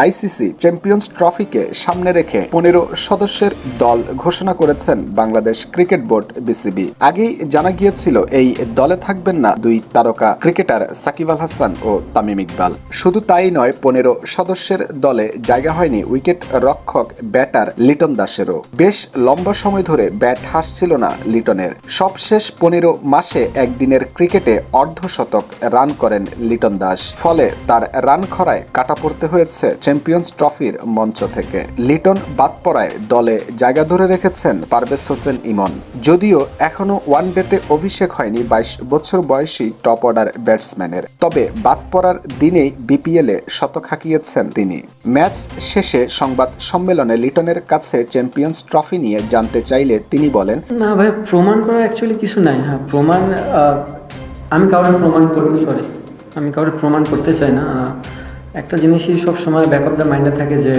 ICC champions ট্রফিকে সামনে রেখে পনেরো সদস্যের দল ঘোষণা করেছেন বাংলাদেশ ক্রিকেট বোর্ড বিসিবি। আগেই জানা গিয়েছিল, এই দলে থাকবেন না দুই তারকা ক্রিকেটার সাকিব আল হাসান ও তামিম ইকবাল। শুধু তাই নয়, পনেরো সদস্যের দলে জায়গা হয়নি উইকেট রক্ষক ব্যাটার লিটন দাসেরও। বেশ লম্বা সময় ধরে ব্যাট হাসছিল না লিটনের। সবশেষ পনেরো মাসে একদিনের ক্রিকেটে অর্ধশতক রান করেন লিটন দাস। ফলে তার রান খরায় কাটা পড়তে হয়েছে চ্যাম্পিয়ন্স ট্রফির মঞ্চ থেকে। লিটন বাদ পড়ায় দলে জায়গা ধরে রেখেছেন পারভেজ হোসেন ইমন। যদিও এখনও ওয়ান ডেতে অভিষেক হয়নি বাইশ বছর বয়সী টপ অর্ডার ব্যাটসম্যানের। তবে বাদ পড়ার দিনেই বিপিএলে শতক হাঁকিয়েছেন তিনি। ম্যাচ শেষে সংবাদ সম্মেলনে লিটনের কাছে চ্যাম্পিয়ন্স ট্রফি নিয়ে জানতে চাইলে তিনি বলেন, না ভাই, প্রমাণ করা অ্যাকচুয়ালি কিছু নাই। হ্যাঁ প্রমাণ আমি কাউকে প্রমাণ করতে সরি আমি প্রমাণ করতে চাই না। একটা জিনিসই সব সময় ব্যাক অফ দ্য মাইন্ডে থাকে যে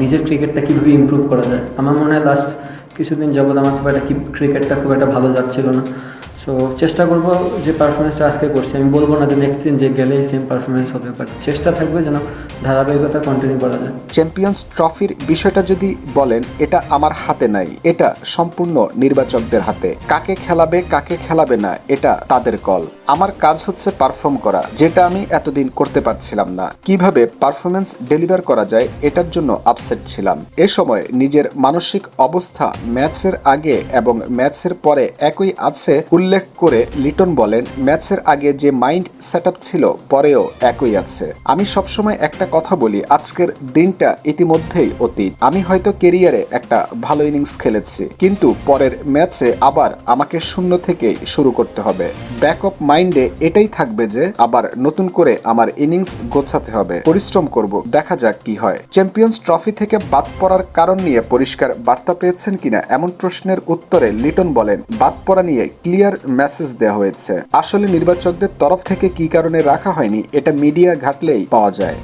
নিজের ক্রিকেটটা কীভাবে ইম্প্রুভ করা যায়। আমার মনে হয় লাস্ট কিছুদিন যাবৎ আমার খুব একটা ক্রিকেটটা খুব একটা ভালো যাচ্ছিল না। সো চেষ্টা করব যে পারফরমেন্সটা আজকে করছি। আমি বলব না যে নেক্সট দিন যে গেলেই সেম পারফরমেন্স হবে বাট চেষ্টা থাকবে যেন ধারাবাহিকতা কন্টিনিউ করা যায়। চ্যাম্পিয়ন্স ট্রফির বিষয়টা যদি বলেন, এটা আমার হাতে নাই। এটা সম্পূর্ণ নির্বাচকদের হাতে। কাকে খেলাবে কাকে খেলাবে না, এটা তাদের কল আমার কাজ হচ্ছে পারফর্ম করা, যেটা আমি এতদিন করতে পারছিলাম না। কীভাবে পারফরমেন্স ডেলিভার করা যায়, এটার জন্য আপসেট ছিলাম। এ সময় নিজের মানসিক অবস্থা ম্যাচের আগে এবং ম্যাচের পরে একই আছে উল্লেখ করে লিটন বলেন, ম্যাচের আগে যে মাইন্ড সেট ছিল, পরেও একই আছে। আমি সবসময় একটা কথা বলি, আজকের দিনটা ইতিমধ্যেই অতীত। আমি হয়তো কেরিয়ারে একটা ভালো ইনিংস খেলেছি, কিন্তু পরের ম্যাচে আবার আমাকে শূন্য থেকেই শুরু করতে হবে। ব্যাক অফ মাইন্ডে এটাই থাকবে যে, আবার নতুন করে আমার ইনিংস গোছাতে হবে। পরিশ্রম করব, দেখা যাক কি হয়। চ্যাম্পিয়ন্স ট্রফি থেকে বাদ পড়ার কারণ নিয়ে পরিষ্কার বার্তা পেয়েছেন কিনা এমন প্রশ্নের উত্তরে লিটন বলেন, বাদ পড়া নিয়ে ক্লিয়ার মেসেজ দেওয়া হয়েছে। আসলে নির্বাচকদের তরফ থেকে কি কারণে রাখা হয়নি, এটা মিডিয়া ঘাটলেই পাওয়া যায়।